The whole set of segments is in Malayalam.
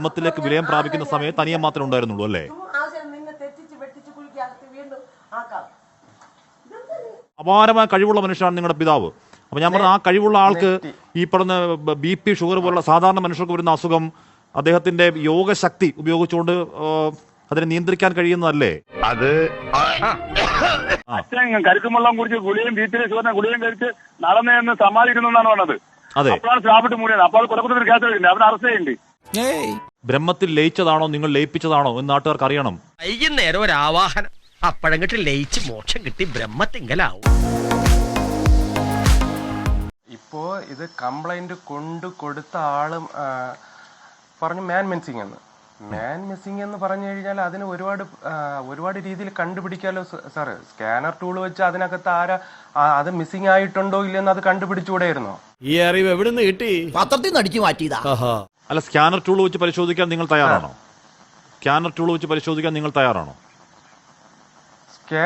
ബ്രഹ്മത്തിലേക്ക് വിലയം പ്രാപിക്കുന്ന സമയത്ത് തനിയെ മാത്രമേ ഉണ്ടായിരുന്നുള്ളൂ അല്ലേ? അപാരമായ കഴിവുള്ള മനുഷ്യനാണ് നിങ്ങളുടെ പിതാവ്. അപ്പൊ ഞാൻ പറഞ്ഞ ആ കഴിവുള്ള ആൾക്ക് ഈ പറഞ്ഞ ബി പി ഷുഗർ പോലുള്ള സാധാരണ മനുഷ്യർക്ക് വരുന്ന അസുഖം അദ്ദേഹത്തിന്റെ യോഗശക്തി ഉപയോഗിച്ചുകൊണ്ട് അതിനെ നിയന്ത്രിക്കാൻ കഴിയുന്നതല്ലേ? അത് അച്ഛൻ കരുക്കുമെള്ളം കുടിച്ച് ഗുളിയും ബി പി ഷുഗറിനെ ഗുളിയും കഴിച്ച് നടന്നതെന്ന് സമാധിക്കുന്നു എന്നാണ് പറഞ്ഞത്. അതെ. അപ്പോഴാണ് സ്ലാബിട്ട് മൂടിയത്. അപ്പോൾ അത് കൊലക്കുറ്റത്തിന് കേസ് എടുക്കുന്നത് അവനെ അറസ്റ്റ് ചെയ്യുന്നുണ്ട്. ബ്രഹ്മത്തിൽ ലയിച്ചതാണോ നിങ്ങൾ ലയിപ്പിച്ചതാണോ എന്ന് നാട്ടുകാർക്ക് അറിയണം. വൈകുന്നേരം ഒരു ആവാഹനം. അപ്പഴങ്ങട്ട് ലയിച്ച് മോക്ഷം കിട്ടി ബ്രഹ്മത്തിങ്കലാവും. ഇപ്പോ ഇത് കംപ്ലൈന്റ് കൊണ്ട് കൊടുത്ത ആളും ആ, പറഞ്ഞു മാൻ മിസ്സിംഗ് എന്ന്. മാൻ മിസ്സിംഗ് എന്ന് പറഞ്ഞു കഴിഞ്ഞാൽ അതിന് ഒരുപാട് ആ, ഒരുപാട് രീതിയിൽ കണ്ടുപിടിക്കാമല്ലോ സാറ് സ്കാനർ ടൂൾ വെച്ച് അതിനകത്ത് ആരാ ആ, അത് മിസ്സിംഗ് ആയിട്ടുണ്ടോ ഇല്ലെന്ന് അത് കണ്ടുപിടിച്ചുകൂടെയായിരുന്നോ. ഈ അറിവ് എവിടെ നിന്ന് കിട്ടി? പത്രത്തിൽ നിന്ന് അടിച്ചു മാറ്റിയതാ. അല്ല സ്കാനർ ടൂൾ വെച്ച് പരിശോധിക്കാൻ നിങ്ങൾ തയ്യാറാണോ? സ്കാനർ ടൂൾ വെച്ച് പരിശോധിക്കാൻ നിങ്ങൾ തയ്യാറാണോ? സ്കാ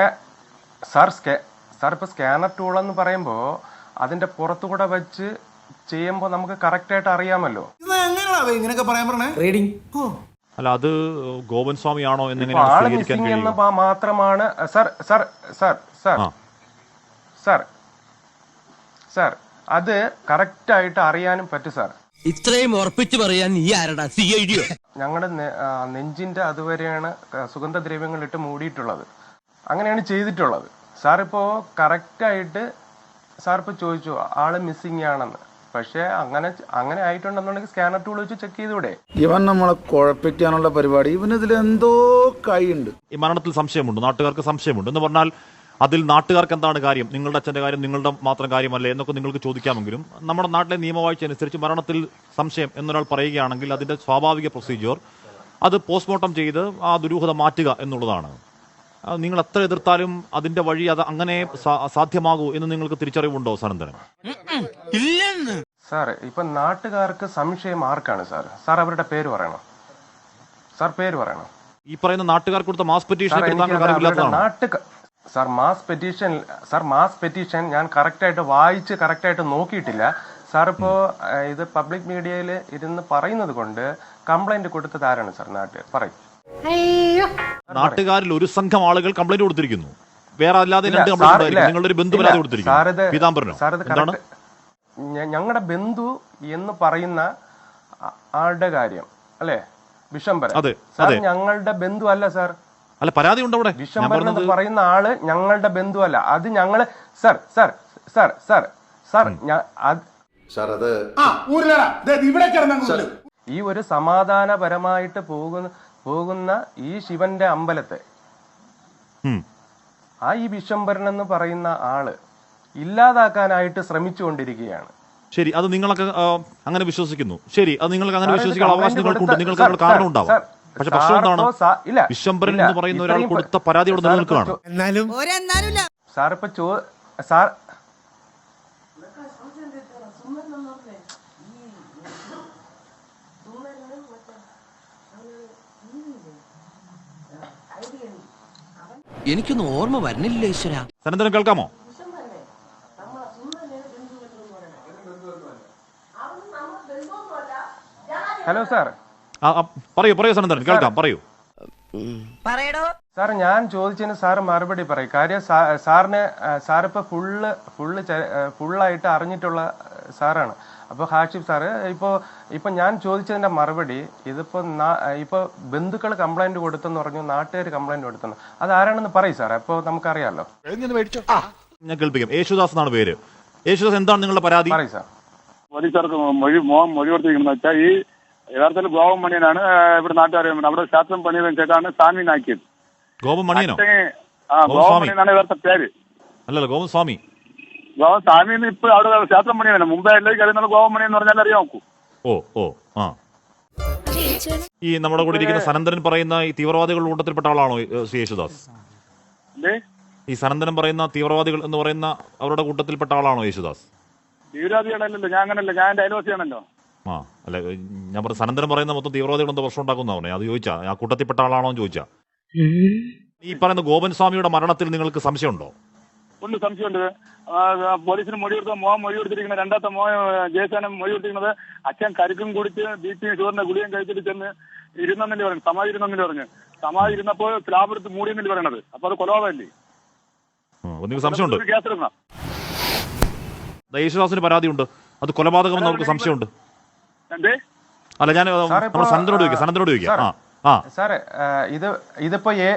സാർ സാർ ഇപ്പോൾ സ്കാനർ ടൂൾ എന്ന് പറയുമ്പോൾ അതിന്റെ പുറത്തുകൂടെ വെച്ച് ചെയ്യുമ്പോൾ നമുക്ക് കറക്റ്റായിട്ട് അറിയാമല്ലോ. ഇങ്ങനെയൊക്കെ പറയാൻ പറഞ്ഞേ? അല്ല അത് ഗോപൻ സ്വാമി ആണോ എന്ന് മാത്രമാണ് sir sir sir sir sir sir sir അത് കറക്റ്റ് ആയിട്ട് അറിയാനും പറ്റും സാർ. ഇത്രയും ഉറപ്പിച്ചു പറയാൻ ഈ ആരടാ? സി ഐ ഡിയോ ഞങ്ങളുടെ നെഞ്ചിന്റെ അതുവരെയാണ് സുഗന്ധദ്രവ്യങ്ങൾ ഇട്ട് മൂടിയിട്ടുള്ളത്. അങ്ങനെയാണ് ചെയ്തിട്ടുള്ളത്. സാർ ഇപ്പോ കറക്റ്റ് ആയിട്ട് സാർ ഇപ്പൊ ചോദിച്ചു ആൾ മിസ്സിംഗ് ആണെന്ന്. പക്ഷേ അങ്ങനെ അങ്ങനെ ആയിട്ടുണ്ടെന്നുണ്ടെങ്കിൽ സ്കാനർ ടൂൾ വെച്ച് ചെക്ക് ചെയ്തൂടെ? ഇവൻ നമ്മളെ കുഴപ്പിക്കാനുള്ള പരിപാടി. ഇവൻ ഇതിൽ എന്തോ കൈയുണ്ട്. ഈ മരണത്തിൽ സംശയമുണ്ട് നാട്ടുകാർക്ക് സംശയമുണ്ട്. എന്ന് പറഞ്ഞാൽ അതിൽ നാട്ടുകാർക്ക് എന്താണ് കാര്യം? നിങ്ങളുടെ അച്ഛന്റെ കാര്യം നിങ്ങളുടെ മാത്രം കാര്യമല്ലേ എന്നൊക്കെ നിങ്ങൾക്ക് ചോദിക്കാമെങ്കിലും നമ്മുടെ നാട്ടിലെ നിയമവാഴ്ച അനുസരിച്ച് മരണത്തിൽ സംശയം എന്നൊരാൾ പറയുകയാണെങ്കിൽ അതിന്റെ സ്വാഭാവിക പ്രൊസീജിയർ അത് പോസ്റ്റ്മോർട്ടം ചെയ്ത് ആ ദുരൂഹത മാറ്റുക എന്നുള്ളതാണ്. നിങ്ങൾ എത്ര എതിർത്താലും അതിന്റെ വഴി അത് അങ്ങനെ സാധ്യമാകൂ എന്ന് നിങ്ങൾക്ക് തിരിച്ചറിവുണ്ടോ സനന്ദനം സാർ ഇപ്പൊ നാട്ടുകാർക്ക് സംശയം ആർക്കാണ് സാർ സാർ അവരുടെ പേര് പറയണം? സാർ പേര് പറയണം? ഈ പറയുന്ന നാട്ടുകാർ കൊടുത്ത mass petition sir sir mass petition sir mass petition ഞാൻ കറക്റ്റായിട്ട് വായിച്ച് കറക്റ്റായിട്ട് നോക്കിയിട്ടില്ല. സാർ ഇപ്പോ ഇത് പബ്ലിക് മീഡിയയിൽ ഇരുന്ന് പറയുന്നത് കൊണ്ട് കംപ്ലൈന്റ് കൊടുത്തത് ആരാണ് സാർ നാട്ടിൽ പറയും. നാട്ടുകാരിൽ ഒരു സംഘം ആളുകൾ കംപ്ലൈന്റ് കൊടുത്തിരിക്കുന്നു. വേറെ അല്ലാതെ നിങ്ങളുടെ ഒരു കൊടുത്തിരിക്കുന്നു. പീതാംബരനോ? എന്താണ്? ഞങ്ങളുടെ ബന്ധു എന്ന് പറയുന്ന ആളുടെ കാര്യം അല്ലേ? വിഷംബരം അതെ, സാർ ഞങ്ങളുടെ ബന്ധു അല്ല സാർ. അല്ല പരാതി ഉണ്ട് അവിടെ? പറയുന്ന ആൾ ഞങ്ങളുടെ ബന്ധുവല്ല. അത് ഞങ്ങൾ sir sir sir sir sir sir അത് ഈ ഒരു സമാധാനപരമായിട്ട് പോകുന്ന പോകുന്ന ഈ ശിവന്റെ അമ്പലത്തെ. ആ ഈ വിശ്വംഭരൻ എന്ന് പറയുന്ന ആൾ ഇല്ലാതാക്കാനായിട്ട് ശ്രമിച്ചുകൊണ്ടിരിക്കുകയാണ്. ശരി അത് നിങ്ങളൊക്കെ അങ്ങനെ വിശ്വസിക്കുന്നു. ശരി അത് നിങ്ങൾക്ക് അങ്ങനെ വിശ്വസിക്കാൻ അവകാശം നിങ്ങൾക്കുണ്ട്. നിങ്ങൾക്ക് കാരണം ഉണ്ടാവും. പക്ഷെ പ്രശ്നം എന്താണ്? ഇല്ല, വിശ്വംബരൻ എന്ന് പറയുന്ന ഒരാൾ കൊടുത്ത പരാതി ഇവിടെ നിലനിൽക്കുകയാണ് എന്നാലും സാറിപ്പോ ചോ സാർ എനിക്കൊന്നും ഓർമ്മ വരുന്നില്ല ഈശ്വര. സനന്ദനം കേൾക്കാമോ? Hello sir. പറയൂ പറയൂ സനന്ദൻ കേൾക്കാം പറയൂ. പറയടോ. സാർ ഞാൻ ചോദിച്ചതിന് സാർ മറുപടി പറയും. കാര്യം സാറിന് സാറിപ്പോ ഫുള്ള് ഫുള്ള് ഫുള്ളായിട്ട് അറിഞ്ഞിട്ടുള്ള സാറാണ്. അപ്പോൾ ഹാഷിഫ് സാറ് ഇപ്പോൾ ഇപ്പൊ ഞാൻ ചോദിച്ചതിന്റെ മറുപടി ഇതിപ്പോ ഇപ്പൊ ബന്ധുക്കൾ കംപ്ലൈന്റ് കൊടുത്തെന്ന് പറഞ്ഞു നാട്ടുകാർ കംപ്ലൈന്റ് കൊടുത്തെന്ന്. അത് ആരാണെന്ന് പറയും സാർ അപ്പോൾ നമുക്കറിയാലോ. ഞാൻ കേൾപ്പിക്കാം. യേശുദാസ് എന്നാണ് പേര്. യേശുദാസ് എന്താണ് നിങ്ങളുടെ പരാതി? പറയും സാർ. പോലീസുകാർക്ക് മൊഴി മൊഴി കൊടുത്തിരിക്കുന്നത് വെച്ചാൽ ഈ യഥാർത്ഥത്തിൽ ഗോവം മണിയനാണ്. ഇവിടെ നാട്ടുകാർ അവിടെ ശാസ്ത്രം പണിയതിനു ചേട്ടാണ് സാമീനാക്കിയത് ഗോപൻ മണിയനോ? ആ. മണിയനാണ് ഇവരുടെ പേര്. അല്ലല്ലോ ഗോപൻ സ്വാമി. ഗോവം സ്വാമി ഇപ്പൊ അവിടെ ശാസ്ത്രം പണിയാണ് മുമ്പേ എല്ലാവർക്കും അറിയുന്നത് ഗോവം മണി എന്ന് പറഞ്ഞാൽ നോക്കൂ. ഓ ഓ ആ. ഈ നമ്മുടെ കൂടെ ഇരിക്കുന്ന സനന്ദനൻ പറയുന്ന ഈ തീവ്രവാദികളുടെ കൂട്ടത്തിൽപ്പെട്ട ആളാണോ ശ്രീ യേശുദാസ്? ഈ സനന്ദനം പറയുന്ന തീവ്രവാദികൾ എന്ന് പറയുന്ന അവരുടെ കൂട്ടത്തിൽപ്പെട്ട ആളാണോ യേശുദാസ്? തീവ്രവാദികളല്ലല്ലോ ഞാൻ അങ്ങനല്ലോ. ഞാൻ എന്റെ അയൽവാസിയാണല്ലോ ആ അല്ല ഞാൻ പറഞ്ഞ സനന്തരം പറയുന്ന മൊത്തം തീവ്രവാദികൾ എന്തോ പ്രശ്നം ഉണ്ടാക്കുന്നതാണ് അത് ചോദിച്ചാ ആ കൂട്ടത്തിൽപ്പെട്ട ആളാണോ എന്ന് ചോദിച്ചാ. ഈ പറയുന്ന ഗോപൻ സ്വാമിയുടെ മരണത്തിൽ നിങ്ങൾക്ക് സംശയമുണ്ടോ? ഉണ്ട് സംശയമുണ്ട്. പോലീസിന് മൊഴി കൊടുത്ത മോൻ മൊഴി കൊടുത്തിരിക്കുന്നത് രണ്ടാമത്തെ മോൻ ജയസേനം മൊഴി കൊടുത്തിരിക്കുന്നത് അച്ഛൻ കരുക്കും കുടിച്ച് ബി പി ഷുഗറിന്റെ ഗുളിയും കഴിച്ചിട്ട് ചെന്ന് ഇരുന്നെന്നല്ലേ പറഞ്ഞു. സമാധി ഇരുന്നെന്നല്ലേ പറഞ്ഞു. സമാധി ഇരുന്നപ്പോൾ സ്ലാബ് എടുത്ത് മൂടിയെന്നല്ലേ പറയണത്. അപ്പൊ അത് കൊലപാതകല്ലേ? സംശയമുണ്ട്? യേശുദാസിന് പരാതിയുണ്ട്. അത് കൊലപാതകം നമുക്ക് സംശയമുണ്ട്. എന്തേ? അല്ല ഞാൻ സനന്ദനോട് ചോദിക്കാം ആ, സനന്ദനോട് ചോദിക്കാം. സാറേ. ആ ആ. സാറേ ഇത് ഇതിപ്പോ ഏ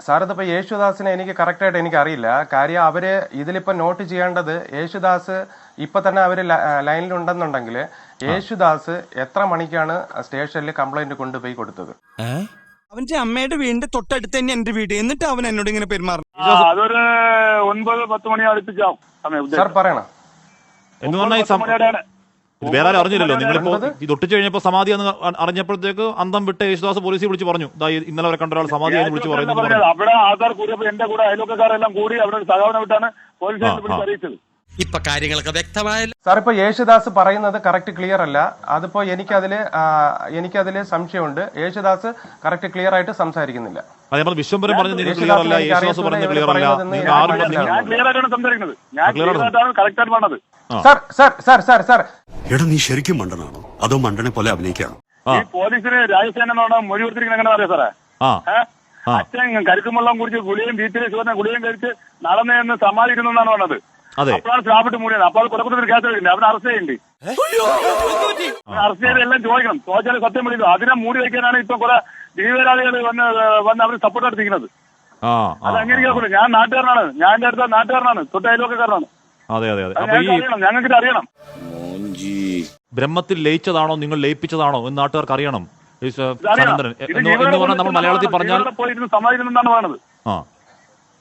സാർ ഇതിപ്പോ യേശുദാസിനെ എനിക്ക് കറക്റ്റായിട്ട് എനിക്ക് അറിയില്ല കാര്യം അവർ ഇതിലിപ്പോ നോട്ട് ചെയ്യേണ്ടത് യേശുദാസ് ഇപ്പൊ തന്നെ അവർ ലൈനിൽ ഉണ്ടെന്നുണ്ടെങ്കിൽ ലൈനിലുണ്ടെന്നുണ്ടെങ്കിൽ യേശുദാസ് എത്ര മണിക്കാണ് സ്റ്റേഷനിൽ കംപ്ലൈന്റ് കൊണ്ടുപോയി കൊടുത്തത്? അവന്റെ അമ്മയുടെ വീടിന്റെ തൊട്ടടുത്ത് തന്നെ എന്റെ വീട്. എന്നിട്ട് അവൻ എന്നോട് ഇങ്ങനെ പെരുമാറും അതൊരു ഒൻപത് പത്ത് മണി അടുപ്പിച്ചാവും. സാർ. പറയണം. ഇത് വേറെ ആരും അറിഞ്ഞില്ലല്ലോ. നിങ്ങളിപ്പോ? ഇത് ഒട്ടിച്ചു കഴിഞ്ഞപ്പോ സമാധി എന്ന് അറിഞ്ഞപ്പോഴത്തേക്ക് അന്തം വിട്ട് യേശുദാസ് പോലീസിൽ വിളിച്ച് പറഞ്ഞു. ഇന്നലെ വരെ കണ്ട ഒരാൾ സമാധി എന്ന് വിളിച്ച് പറയുന്നു അവിടെ ആധാർ കൂടിയപ്പോ എന്റെ കൂടെ അയൽവക്കക്കാരെല്ലാം കൂടി അവിടെ വിട്ടാണ് പോലീസ് അറിയിച്ചത്. ഇപ്പൊ കാര്യങ്ങളൊക്കെ വ്യക്തമായല്ലോ. സാർ ഇപ്പൊ യേശുദാസ് പറയുന്നത് കറക്റ്റ് ക്ലിയർ അല്ല. അതിപ്പോ എനിക്കതിൽ എനിക്കതിൽ സംശയമുണ്ട്. യേശുദാസ് കറക്റ്റ് ക്ലിയർ ആയിട്ട് സംസാരിക്കുന്നില്ല. വിശ്വംബരം പറഞ്ഞ് നിങ്ങൾ ക്ലിയർ അല്ല യേശുദാസ് പറഞ്ഞ് ക്ലിയർ അല്ല. നിങ്ങൾ ആരും. ഞാൻ ക്ലിയർ ആയിട്ടാണ് സംസാരിക്കുന്നത്. ഞാൻ ക്ലിയർ ആയിട്ടാണ് കറക്റ്റ് ആയിട്ട് പറഞ്ഞത്. Sir sir sir sir sir എടാ നീ ശരിക്കും മണ്ടനാണോ? അതോ മണ്ടനെ പോലെ അഭിനയിക്കാണോ? ഈ പോലീസിന് രാജസേന എന്ന് പറഞ്ഞാൽ മൊഴി കൊടുത്തിരിക്കുന്നത് എങ്ങനെ അറിയാം സാറേ? ആ. അച്ഛൻ കരുക്കുമുള്ളം കുടിച്ച് ഗുളിയും ബീച്ചിലെ ചുവന്ന ഗുളിയും കഴിച്ച് നടന്നതെന്ന് സമാധിക്കുന്നു എന്നാണ് പറഞ്ഞത്. അതെ അപ്പോഴാണ് സ്ലാബിട്ട് മൂടിയത്. അപ്പോൾ അത് കൊലക്കുറ്റത്തിന് കേസ് എടുക്കുന്നത് അവനെ അറസ്റ്റ് ചെയ്യണ്ടേ. അറസ്റ്റ് ചെയ്ത് എല്ലാം ചോദിക്കണം. ചോദിച്ചാൽ സത്യം വിളിക്കും അതിനെ മൂടി വെക്കാനാണ് ഇപ്പൊ കുറെ ജീവരാളികൾ വന്ന് വന്ന് അവർ സപ്പോർട്ട് എടുത്തിരിക്കുന്നത്. ആ അത് അംഗീകരിക്കാൻ ഞാൻ നാട്ടുകാരനാണ്. ഞാൻ എന്റെ അടുത്ത നാട്ടുകാരനാണ്. തൊട്ട് അയൽവക്കക്കാരനാണ്. അതെ അതെ അതെ. ഞങ്ങൾക്ക് അറിയണം. ബ്രഹ്മത്തിൽ ലയിച്ചതാണോ? നിങ്ങൾ ലയിപ്പിച്ചതാണോ? എന്ന് നാട്ടുകാർക്ക് അറിയണം. ഈ സ- അറിയണം. സനന്ദനൻ എന്ന് പറഞ്ഞാൽ നമ്മൾ മലയാളത്തിൽ പറഞ്ഞാൽ സമാധിക്കുന്നെന്നാണ് പറയുന്നത് ആ.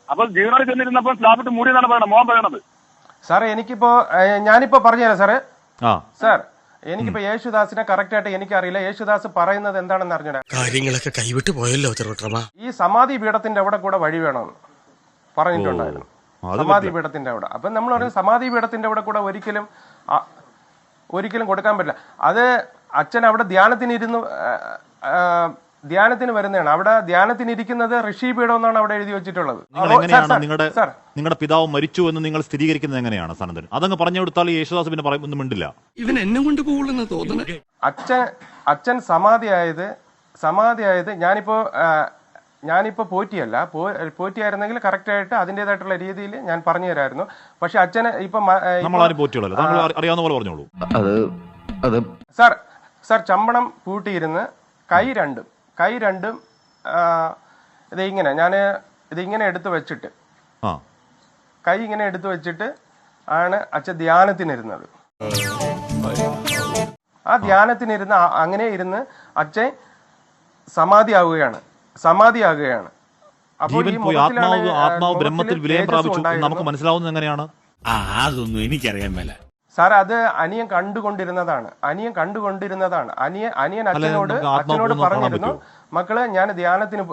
അപ്പൊ ജീവനോട് ചെന്നിരുന്നപ്പോൾ സ്ലാബിട്ട് മൂടിയെന്നാണ് പറയുന്നത് മോഹൻ പറയണത്. സാറേ എനിക്കിപ്പോ ഞാനിപ്പോ പറഞ്ഞുതരാം സാറേ. ആ. സാർ എനിക്കിപ്പോ യേശുദാസിനെ കറക്റ്റ് ആയിട്ട് എനിക്കറിയില്ല. യേശുദാസ് പറയുന്നത് എന്താണെന്ന് അറിഞ്ഞൂടാ. കാര്യങ്ങളൊക്കെ കൈവിട്ട് പോയല്ലോ ഈ സമാധി പീഠത്തിന്റെ അവിടെ കൂടെ വഴി വേണമെന്ന് പറഞ്ഞിട്ടുണ്ടായിരുന്നു. സമാധി പീഠത്തിന്റെ അവിടെ. അപ്പൊ നമ്മൾ പറയും സമാധി പീഠത്തിന്റെ അവിടെ കൂടെ ഒരിക്കലും ഒരിക്കലും കൊടുക്കാൻ പറ്റില്ല. അത് അച്ഛൻ അവിടെ ധ്യാനത്തിന് ഇരുന്ന് ധ്യാനത്തിന് വരുന്നതാണ്. അവിടെ ധ്യാനത്തിന് ഇരിക്കുന്നത് ഋഷി പീഠം എന്നാണ് അവിടെ എഴുതി വെച്ചിട്ടുള്ളത്. നിങ്ങൾ എങ്ങനെയാണ് നിങ്ങളുടെ സാർ. നിങ്ങളുടെ പിതാവ് മരിച്ചു എന്ന് നിങ്ങൾ സ്ഥിരീകരിക്കുന്നത് എങ്ങനെയാണ് സനന്ദൻ അതങ്ങ് പറഞ്ഞു കൊടുത്താൽ യേശുദാസ് പിന്നെ പറയും ഒന്നും മിണ്ടില്ല. ഇവൻ എന്നെ കൊണ്ട് പോകുള്ളെന്ന് തോന്നുന്നു അച്ഛൻ അച്ഛൻ സമാധിയായത് സമാധിയായത് ഞാനിപ്പോ ആ, ഞാനിപ്പോ പോറ്റിയല്ല. പോ- പോറ്റിയായിരുന്നെങ്കിൽ കറക്റ്റ് ആയിട്ട് അതിന്റെതായിട്ടുള്ള രീതിയിൽ ഞാൻ പറഞ്ഞു തരായിരുന്നു. പക്ഷെ അച്ഛന് ഇപ്പൊ അറിയാവുന്ന പോലെ പറഞ്ഞോളൂ. അത് അത് സാർ സാർ ചമ്പണം പൂട്ടിയിരുന്ന് കൈ രണ്ടും കൈ രണ്ടും ഇത് ഇങ്ങനെ ഞാൻ ഇതിങ്ങനെ എടുത്തു വെച്ചിട്ട്. ആ. കൈ ഇങ്ങനെ എടുത്ത് വെച്ചിട്ട് ആണ് അച്ഛൻ ധ്യാനത്തിനിരുന്നത്. ആ ധ്യാനത്തിനിരുന്ന് അങ്ങനെ ഇരുന്ന് അച്ഛൻ സമാധിയാവുകയാണ്. സമാധിയാകുകയാണ്. അപ്പോൾ ജീവൻ പോയി ആത്മാവ് ആത്മാവ് ബ്രഹ്മത്തിൽ വിലയം പ്രാപിച്ചു. നമുക്ക് മനസ്സിലാവുന്നത് എങ്ങനെയാണ്? ആ അതൊന്നും എനിക്കറിയാൻ മേല. സാർ അത് അനിയൻ കണ്ടുകൊണ്ടിരുന്നതാണ്. അനിയൻ കണ്ടുകൊണ്ടിരുന്നതാണ്. അനിയൻ അനിയൻ അച്ഛനോട് അച്ഛനോട് പറഞ്ഞിരുന്നു മക്കൾ ഞാൻ ധ്യാനത്തിന്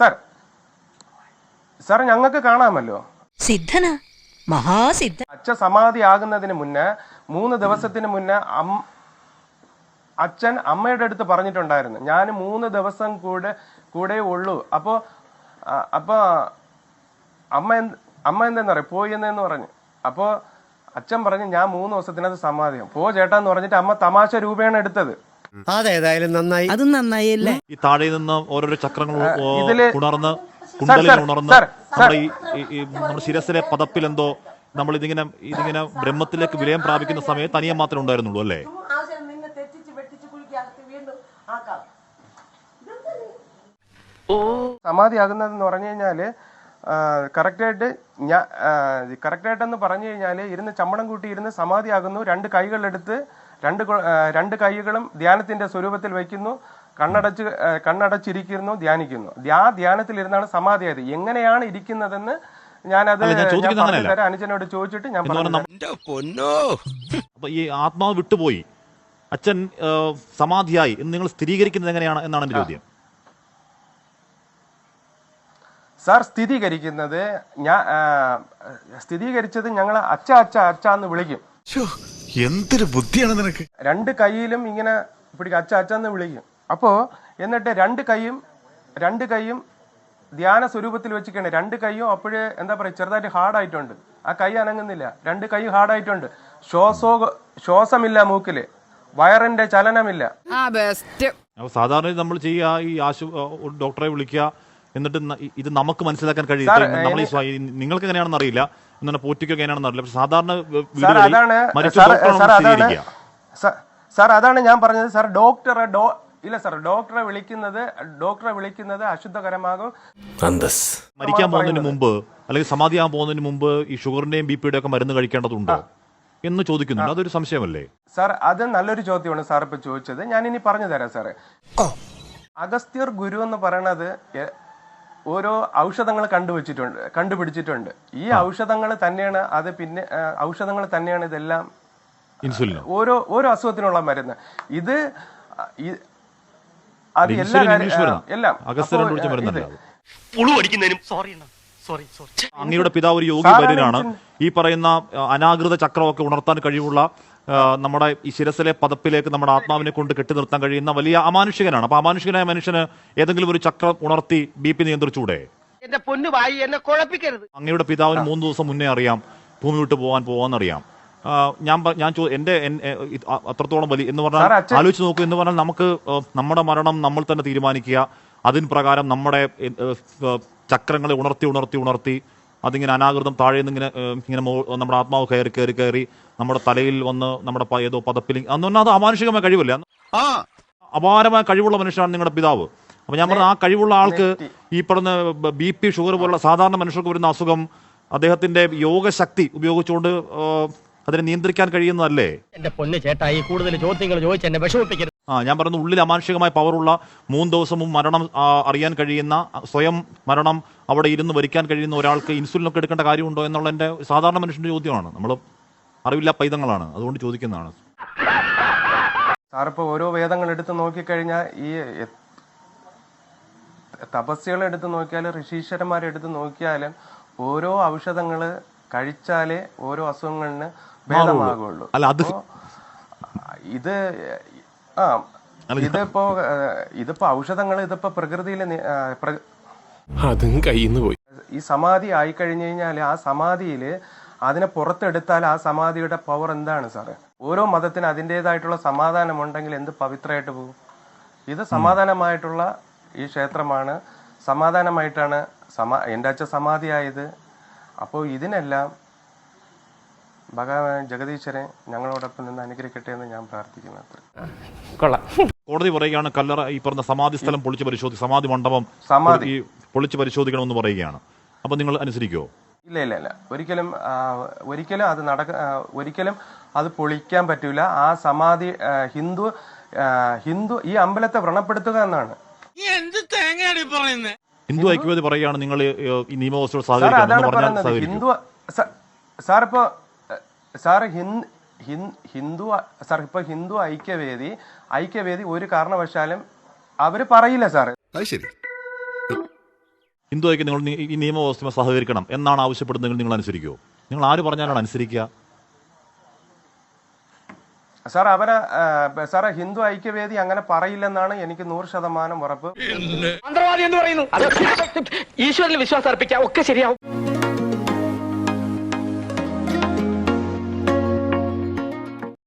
സാർ സാർ ഞങ്ങൾക്ക് കാണാമല്ലോ. സിദ്ധനാ മഹാസിദ്ധ അച്ഛ സമാധി ആകുന്നതിന് മുന്നേ മൂന്ന് ദിവസത്തിന് മുന്നേ അച്ഛൻ അമ്മയുടെ അടുത്ത് പറഞ്ഞിട്ടുണ്ടായിരുന്നു. ഞാൻ മൂന്ന് ദിവസം കൂടെ കൂടെ ഉള്ളൂ. അപ്പോൾ അപ്പോൾ അമ്മ എന്ത് അമ്മ എന്തെന്ന് പറയും? പോയി എന്ന് പറഞ്ഞു. അപ്പോൾ അച്ഛൻ പറഞ്ഞു ഞാൻ മൂന്ന് ദിവസത്തിനകത്ത് സമാധിയും പോ ചേട്ടാന്ന് പറഞ്ഞിട്ട് അമ്മ തമാശ രൂപേണ എടുത്തത്. അതേതായാലും നന്നായി. അത് നന്നായില്ലേ? ഈ താഴെ നിന്ന് ഓരോരോ ചക്രങ്ങൾ ഓ, ഇതിൽ ഉണർന്ന് സാർ, കുണ്ടലിൽ സാർ, ഉണർന്ന് സാർ, നമ്മുടെ ഈ ഈ- ഈ നമ്മുടെ ശിരസിലെ പദപ്പിൽ എന്തോ നമ്മൾ ഇതിങ്ങനെ ഇതിങ്ങനെ ബ്രഹ്മത്തിലേക്ക് വിലയം പ്രാപിക്കുന്ന സമയത്ത് തനിയെ മാത്രമേ ഉണ്ടായിരുന്നുള്ളൂ അല്ലേ? ആവശ്യം നിന്നെ തെറ്റിച്ച് വെട്ടിച്ച് കുഴിക്കകത്ത് വീണ്ടും ആക്കാം സമാധിയാകുന്നതെന്ന് പറഞ്ഞു കഴിഞ്ഞാൽ കറക്റ്റായിട്ട് ഞാൻ കറക്റ്റായിട്ടെന്ന് പറഞ്ഞു കഴിഞ്ഞാൽ ഇരുന്ന് ചമ്മടം കൂട്ടി ഇരുന്ന് സമാധിയാകുന്നു. രണ്ട് കൈകളെടുത്ത് രണ്ട് രണ്ട് കൈകളും ധ്യാനത്തിന്റെ സ്വരൂപത്തിൽ വയ്ക്കുന്നു. കണ്ണടച്ച് കണ്ണടച്ചിരിക്കുന്നു ധ്യാനിക്കുന്നു. ആ ധ്യാനത്തിൽ ഇരുന്നാണ് സമാധിയായത്. എങ്ങനെയാണ് ഇരിക്കുന്നതെന്ന് ഞാനത് തരാം അനുജനോട് ചോദിച്ചിട്ട് ഞാൻ പൊന്നോ അപ്പൊ ഈ ആത്മാവ് വിട്ടുപോയി. അച്ഛൻ സമാധിയായി. എന്ന് നിങ്ങൾ സ്ഥിരീകരിക്കുന്നത് എങ്ങനെയാണ് എന്നാണ് എന്റെ ചോദ്യം. സാർ സ്ഥിരീകരിക്കുന്നത് ഞാൻ സ്ഥിരീകരിച്ചത് ഞങ്ങൾ അച്ഛ അച്ഛ അച്ഛ എന്ന് വിളിക്കും. എന്തൊരു ബുദ്ധിയാണ് നിനക്ക്? രണ്ട് കൈയിലും ഇങ്ങനെ പിടിക്കും അച്ഛ അച്ഛ എന്ന് വിളിക്കും. അപ്പോൾ എന്നിട്ട് രണ്ട് കൈയും രണ്ട് കൈയും ധ്യാന സ്വരൂപത്തിൽ വെച്ചിട്ടാണ് രണ്ട് കൈയും അപ്പോഴേ എന്താ പറയുക ചെറുതായിട്ട് ഹാർഡായിട്ടുണ്ട് ആ കൈ അനങ്ങുന്നില്ല. രണ്ട് കൈ ഹാർഡായിട്ടുണ്ട് ശ്വാസോ ശ്വാസമില്ല മൂക്കിൽ. വയറിന്റെ ചലനമില്ല. അപ്പോൾ സാധാരണ നമ്മൾ ചെയ്യുക ഈ ആശു ഡോക്ടറെ വിളിക്കുക എന്നിട്ട് ഇത് നമുക്ക് മനസ്സിലാക്കാൻ കഴിയില്ല നമ്മൾ ഈ നിങ്ങൾക്ക് എങ്ങനെയാണെന്ന് അറിയില്ല എന്നാൽ പോറ്റിക്കൊക്കെ എങ്ങനെയാണെന്ന് അറിയില്ല. പക്ഷെ സാധാരണ സാർ വീടുകളിൽ അതാണ് മരിച്ച സാർ അതാണ് സ്ഥിരീകരിക്കുക. സാർ- സാർ അതാണ് ഞാൻ പറഞ്ഞത്. സാർ ഡോക്ടറെ ഡോ ഇല്ല സാർ ഡോക്ടറെ വിളിക്കുന്നത് ഡോക്ടറെ വിളിക്കുന്നത് അശുദ്ധകരമാകും. മരിക്കാൻ പോകുന്നതിന്. മുമ്പ് അല്ലെങ്കിൽ സമാധിയാകാൻ പോകുന്നതിന് മുമ്പ് ഈ ഷുഗറിന്റെയും ബി പിയുടെ ഒക്കെ മരുന്ന് കഴിക്കേണ്ടതുണ്ടോ? എന്ന് ചോദിക്കുന്നുണ്ട്. അതൊരു സംശയമല്ലേ? സാർ അത് നല്ലൊരു ചോദ്യമാണ് സാർ ഇപ്പൊ ചോദിച്ചത്. ഞാൻ ഇനി പറഞ്ഞു തരാം സാറേ. അഗസ്ത്യർ ഗുരു എന്ന് പറയണത് ഓരോ ഔഷധങ്ങൾ കണ്ടുവച്ചിട്ടുണ്ട് കണ്ടുപിടിച്ചിട്ടുണ്ട്. ഈ ഔഷധങ്ങൾ തന്നെയാണ് അത് പിന്നെ ഔഷധങ്ങൾ തന്നെയാണ് ഇതെല്ലാം ഇൻസുലിൻ. ഓരോ ഓരോ അസുഖത്തിനുള്ള മരുന്ന്. ഇത് ഈ- അത് എല്ലാ. എല്ലാം. അങ്ങയുടെ പിതാവ് ഒരു യോഗി വരുന്നതാണ്. വര്യനാണ് ഈ പറയുന്ന അനാകൃത ചക്രമൊക്കെ ഉണർത്താൻ കഴിവുള്ള നമ്മുടെ ഈ ശിരസിലെ പദപ്പിലേക്ക് നമ്മുടെ ആത്മാവിനെ കൊണ്ട് കെട്ടി നിർത്താൻ കഴിയുന്ന വലിയ അമാനുഷികനാണ്. അപ്പൊ അമാനുഷികനായ മനുഷ്യന് ഏതെങ്കിലും ഒരു ചക്രം ഉണർത്തി ബി പി നിയന്ത്രിച്ചൂടെ എന്റെ പൊന്നു വായി എന്നെ കുഴപ്പിക്കരുത്. അങ്ങയുടെ പിതാവിന് മൂന്ന് ദിവസം മുന്നേ അറിയാം ഭൂമി വിട്ട് പോകാൻ പോവാന്നറിയാം. ഞാൻ ഞാൻ എന്റെ അത്രത്തോളം വലിയ എന്ന് പറഞ്ഞാൽ ആലോചിച്ച് നോക്കൂ എന്ന് പറഞ്ഞാൽ നമുക്ക് നമ്മുടെ മരണം നമ്മൾ തന്നെ തീരുമാനിക്കുക. അതിന് പ്രകാരം നമ്മുടെ ചക്രങ്ങളെ ഉണർത്തി ഉണർത്തി ഉണർത്തി അതിങ്ങനെ അനാകൃതം താഴെ നിന്ന് ഇങ്ങനെ ഇങ്ങനെ നമ്മുടെ ആത്മാവ് കയറി കയറി കയറി നമ്മുടെ തലയിൽ വന്ന് നമ്മുടെ ഏതോ പദപ്പിൽ അന്ന് പറഞ്ഞാൽ അത് അമാനുഷികമായ കഴിവല്ലേ. അപാരമായ കഴിവുള്ള മനുഷ്യനാണ് നിങ്ങളുടെ പിതാവ്. അപ്പൊ ഞാൻ പറഞ്ഞ ആ കഴിവുള്ള ആൾക്ക് ഈ പറഞ്ഞ ബി പി ഷുഗർ പോലുള്ള സാധാരണ മനുഷ്യർക്ക് വരുന്ന അസുഖം അദ്ദേഹത്തിന്റെ യോഗശക്തി ഉപയോഗിച്ചുകൊണ്ട് അതിനെ നിയന്ത്രിക്കാൻ കഴിയുന്നതല്ലേ? എന്റെ പൊന്ന് ചേട്ടായി കൂടുതൽ ചോദ്യങ്ങൾ ചോദിച്ച് എന്നെ വിഷമിപ്പിക്കരുത്. ആ ഞാൻ പറയുന്ന ഉള്ളിൽ അമാനുഷികമായ പവറുള്ള മൂന്ന് ദിവസവും മരണം അറിയാൻ കഴിയുന്ന സ്വയം മരണം അവിടെ ഇരുന്ന് വരിക്കാൻ കഴിയുന്ന ഒരാൾക്ക് ഇൻസുലിനൊക്കെ എടുക്കേണ്ട കാര്യമുണ്ടോ എന്നുള്ള എന്റെ സാധാരണ മനുഷ്യന്റെ ചോദ്യമാണ്. നമ്മൾ അറിവില്ല പൈതങ്ങളാണ്. അതുകൊണ്ട് ചോദിക്കുന്നതാണ്. സാറിപ്പോ ഓരോ വേദങ്ങൾ എടുത്ത് നോക്കിക്കഴിഞ്ഞാൽ ഈ തപസ്സികളെ തപസ്യകൾ എടുത്ത് നോക്കിയാലും ഋഷീശ്വരന്മാരെ എടുത്ത് നോക്കിയാലും ഓരോ ഔഷധങ്ങൾ കഴിച്ചാലേ ഓരോ അസുഖങ്ങളിന് ഭേദമാകുള്ളൂ. അല്ല, അത് ഇത് ആ ഇതിപ്പോ ഇതിപ്പോ ഔഷധങ്ങൾ ഇതിപ്പോ പ്രകൃതിയിൽ അതും കയ്യിന്ന് പോയി. ഈ സമാധി ആയി കഴിഞ്ഞു കഴിഞ്ഞാൽ ആ സമാധിയിൽ അതിനെ പുറത്തെടുത്താൽ ആ സമാധിയുടെ പവർ എന്താണ് സാറേ ഓരോ മതത്തിന് അതിന്റെതായിട്ടുള്ള സമാധാനം ഉണ്ടെങ്കിൽ എന്ത് പവിത്രമായിട്ട് പോകും? ഇത് സമാധാനമായിട്ടുള്ള ഈ ക്ഷേത്രമാണ്. സമാധാനമായിട്ടാണ് സമാ എന്റെ അച്ഛൻ സമാധിയായത്. അപ്പോൾ ഇതിനെല്ലാം ഭഗവാൻ ജഗദീശ്വരെ ഞങ്ങളോടൊപ്പം നിന്ന് അനുഗ്രഹിക്കട്ടെ എന്ന് ഞാൻ പ്രാർത്ഥിക്കുന്നു അത്ര. കോടതി പറയുകയാണ് കല്ലറ ഈ പറഞ്ഞ സമാധി സ്ഥലം പൊളിച്ച് പരിശോധി സമാധി മണ്ഡപം സമാധി. ഈ പൊളിച്ച് പരിശോധിക്കണമെന്ന് പറയുകയാണ്. അപ്പൊ നിങ്ങൾ അനുസരിക്കുമോ ഇല്ല ഇല്ല ഇല്ല. ഒരിക്കലും ആ, ഒരിക്കലും അത് നടക്ക ആ, ഒരിക്കലും അത് പൊളിക്കാൻ പറ്റൂല. ആ സമാധി ആ, ഹിന്ദു ആ, ഹിന്ദു ഈ അമ്പലത്തെ വ്രണപ്പെടുത്തുക എന്നാണ്. ഹിന്ദു ഐക്യവേദി പറയുകയാണ് നിങ്ങൾ ഈ ഈ നിയമവ്യവസ്ഥയോട് സാർ സഹകരിക്കണം അതാണ് എന്ന് പറഞ്ഞാൽ പറയുന്നത് സഹകരിക്കും. ഹിന്ദു സ- സാർ ഇപ്പോ സാർ ഹിന്ദ് സാർ ഇപ്പൊ ഹിന്ദു ഐക്യവേദി ഐക്യവേദി ഒരു കാരണവശാലും അവർ പറയില്ല സാർ അത് ശരി. ഹിന്ദു ഐക്യം നിങ്ങൾ ഈ നിയമവ്യവസ്ഥ സഹകരിക്കണം എന്നാണ് ആവശ്യപ്പെടുന്നതെങ്കിൽ നിങ്ങൾ അനുസരിക്കുമോ നിങ്ങൾ ആര് പറഞ്ഞാലാണ് അനുസരിക്കുക? സാർ അവരെ സാറേ ഹിന്ദു ഐക്യവേദി അങ്ങനെ പറയില്ലെന്നാണ് എനിക്ക് നൂറ് ശതമാനം ഉറപ്പ്. മന്ത്രവാദി എന്ന് പറയുന്നു. ഈശ്വരനിൽ ഈശ്വരന് വിശ്വാസം അർപ്പിക്കാം. ഒക്കെ ശരിയാവും.